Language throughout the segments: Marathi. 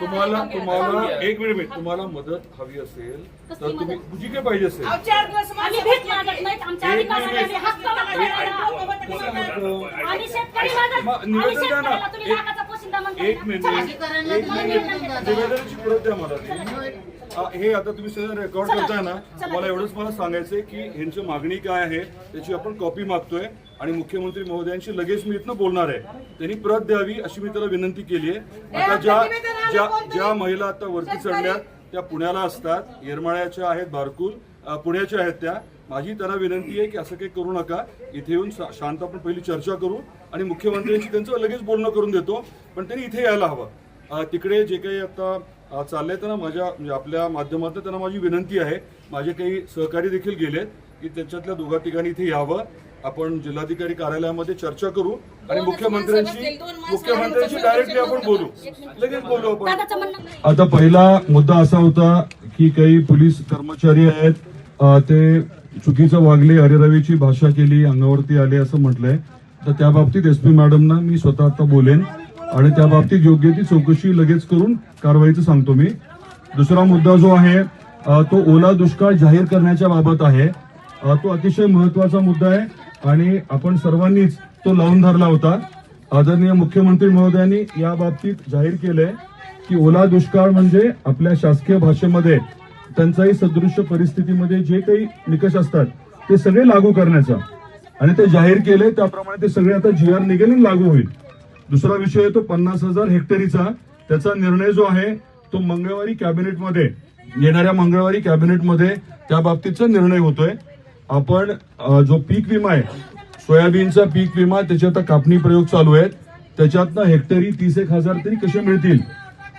तुम्हाला तुम्हाला एक मिनिट मिनिट. तुम्हाला मदत हवी असेल तर तुम्ही जी काय पाहिजे असेल? निवेदन द्या ना. एक-? मिनिट. एक मिनिट. निवेदनाची प्रत द्या मला. ती. हे आता तुम्ही सगळं रेकॉर्ड करताय ना मला एवढंच मला सांगायचंय की ह्यांची मागणी काय आहे त्याची आपण कॉपी मागतोय आणि मुख्यमंत्री महोदयांशी लगेच मी इथनं बोलणार आहे. त्यांनी प्रत द्यावी अशी मी त्याला विनंती केली आहे आता ज्या ज्या ज्या महिला आता वरती चढल्यात त्या पुण्याला असतात. येरमाळ्याच्या आहेत बारकूल. अ, पुण्याच्या आहेत त्या. माझी त्यांना विनंती आहे की असं काही करू नका. इथे येऊन शांत आपण पहिली चर्चा करू आणि मुख्यमंत्र्यांशी त्यांचं लगेच बोलणं करून देतो. पण त्यांनी इथे यायला हवं. तिकडे जे काही आता चाललंय त्यांना माझ्या म्हणजे आपल्या माध्यमातून त्यांना माझी विनंती आहे. माझे काही सहकारी देखील गेलेत की त्याच्यातल्या दोघा ठिकाणी इथे यावं. आपण जिल्हाधिकारी कार्यालयामध्ये चर्चा करू आणि मुख्यमंत्र्यांशी मुख्यमंत्र्यांशी डायरेक्टली आपण बोलू. लगेच बोलू आपण. आता पहिला मुद्दा असा होता की काही पोलीस कर्मचारी आहेत ते चुकीचं वागले हरिरवीची भाषा केली अंगावरती आले असं म्हटलंय. तर त्या बाबतीत एस पी मॅडमना मी स्वतः आता बोलेन आणि त्या बाबतीत योग्य ती चौकशी लगेच करून कारवाईचं सांगतो मी. दुसरा मुद्दा जो आहे तो ओला दुष्काळ जाहीर करण्याच्या बाबत आहे. तो अतिशय महत्त्वाचा मुद्दा आहे आणि आपण सर्वांनीच तो लावून धरला होता. आदरणीय मुख्यमंत्री महोदयांनी या बाबतीत जाहीर केलंय की ओला दुष्काळ म्हणजे आपल्या शासकीय भाषेमध्ये टंचाई सदृश्य परिस्थितीमध्ये जे काही निकष असतात ते सगळे लागू करण्याचा. आणि ते जाहीर केले त्याप्रमाणे ते सगळे आता जी आर निघेल लागू होईल. दुसरा विषय येतो पन्नास हजार हेक्टरीचा. त्याचा निर्णय जो आहे तो मंगळवारी कॅबिनेटमध्ये येणाऱ्या मंगळवारी कॅबिनेटमध्ये त्या बाबतीतचा निर्णय होतोय. आपण जो पीक विमा आहे सोयाबीनचा पीक विमा त्याची आता कापणी प्रयोग चालू आहेत. त्याच्यातनं हेक्टरी तीस एक हजार तरी कसे मिळतील?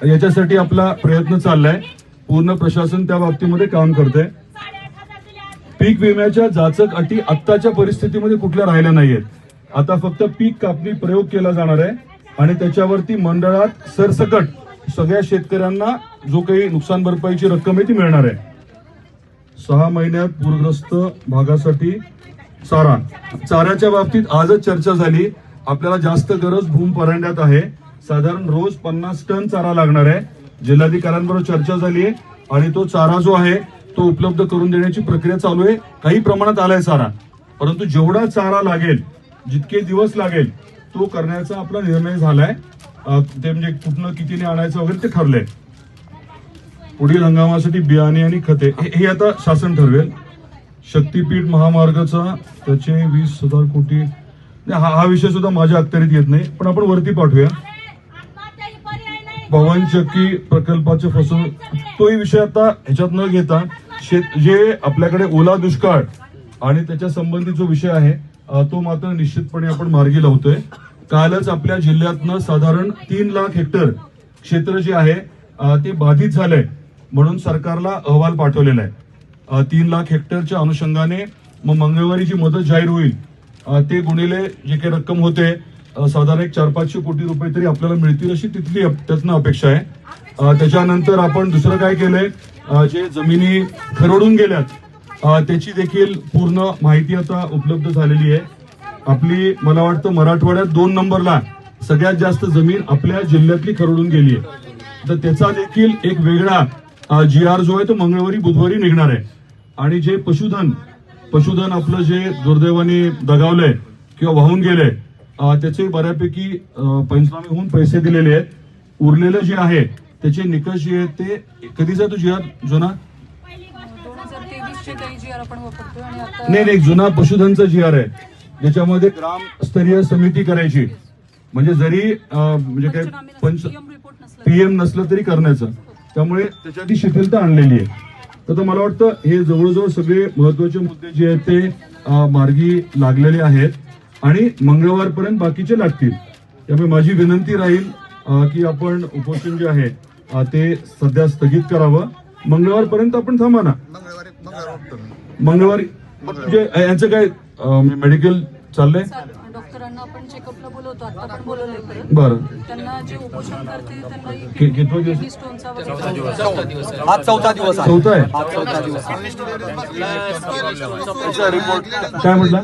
याच्यासाठी आपला प्रयत्न चाललाय. पूर्ण प्रशासन त्या बाबतीमध्ये काम करतंय. पीक विम्याच्या जाचक अटी आत्ताच्या परिस्थितीमध्ये कुठल्या राहिल्या नाहीयेत. आता फक्त पीक कापणी प्रयोग केला जाणार आहे आणि त्याच्यावरती मंडळात सरसकट सगळ्या शेतकऱ्यांना जो काही नुकसान भरपाईची रक्कम आहे ती मिळणार आहे. सहा महिन्यात पूरग्रस्त भागासाठी चारा. चाऱ्याच्या बाबतीत आजच चर्चा झाली. आपल्याला जास्त गरज भूम परांड्यात आहे. साधारण रोज पन्नास टन चारा लागणार आहे. जिल्हाधिकाऱ्यांबरोबर चर्चा झाली आहे आणि तो चारा जो आहे तो उपलब्ध करून देण्याची प्रक्रिया चालू आहे. काही प्रमाणात आलाय चारा. परंतु जेवढा चारा लागेल जितके दिवस लागेल तो करण्याचा आपला निर्णय झालाय. ते म्हणजे कुठनं कितीने आणायचं वगैरे ते ठरलंय. पुढील हंगामासाठी बियाणे आणि खते. हे आता शासन ठरवेल. शक्तीपीठ महामार्गाचा त्याचे वीस हजार कोटी. नाही, हा हा विषय सुद्धा माझ्या अखत्यारीत येत नाही. पण आपण वरती पाठवूया. पवन चक्की प्रकल्पाचे फसवणूक. तोही विषय आता ह्याच्यात न घेता शेत जे आपल्याकडे ओला दुष्काळ आणि त्याच्या संबंधित जो विषय आहे तो मात्र निश्चितपणे आपण मार्गी लावतोय. कालच आपल्या जिल्ह्यातनं साधारण तीन लाख हेक्टर क्षेत्र जे आहे ते बाधित झालंय म्हणून सरकारला अहवाल पाठवलेला आहे. तीन लाख हेक्टरच्या अनुषंगाने मग मंगळवारी जी मदत जाहीर होईल. ते गुणिले जे काही रक्कम होते साधारण एक चार पाचशे कोटी रुपये तरी आपल्याला मिळतील अशी तिथली अप- त्यातनं अपेक्षा आहे. त्याच्यानंतर आपण दुसरं काय केलंय? जे जमिनी खरडून गेल्यात त्याची देखील पूर्ण माहिती आता उपलब्ध झालेली आहे. आपली मला वाटतं मराठवाड्यात दोन नंबरला सगळ्यात जास्त जमीन आपल्या जिल्ह्यातली खरडून गेली आहे. तर त्याचा देखील एक वेगळा जी आर जो आहे तो मंगळवारी बुधवारी निघणार आहे. आणि जे पशुधन पशुधन आपलं जे दुर्दैवाने दगावलंय किंवा वाहून गेलंय त्याचे बऱ्यापैकी अं, पंचनामे होऊन पैसे दिलेले आहेत. उरलेलं जे आहे त्याचे निकष जे आहेत ते कधीचा तो जी आर जुना नाही नाही जुना पशुधनचा जी आर आहे. ज्याच्यामध्ये ग्रामस्तरीय समिती करायची. म्हणजे जरी म्हणजे काय पंच पीएम नसला तरी. करण्याचं. त्यामुळे त्याच्यात शिथिलता आणलेली आहे. तर मला वाटतं हे जवळजवळ सगळे महत्त्वाचे मुद्दे जे आहेत ते मार्गी लागलेले आहेत. आणि मंगळवारपर्यंत बाकीचे लागतील. त्यामुळे माझी विनंती राहील की आपण उपोषण जे आहे ते सध्या स्थगित करावं. मंगळवारपर्यंत आपण थांबा ना. मंगळवारी म्हणजे यांचं काय मेडिकल चाललंय? डॉक्टरांना आपण चेकअपला बोलवतो आता पण बोलवलंय परत. बरं. त्यांना जे उपोषण करतील त्यांना स्टोनचा वगैरे आज चौथा दिवस आहे. चौथा आहे? आज चौथा दिवस आहे. काय म्हटलं?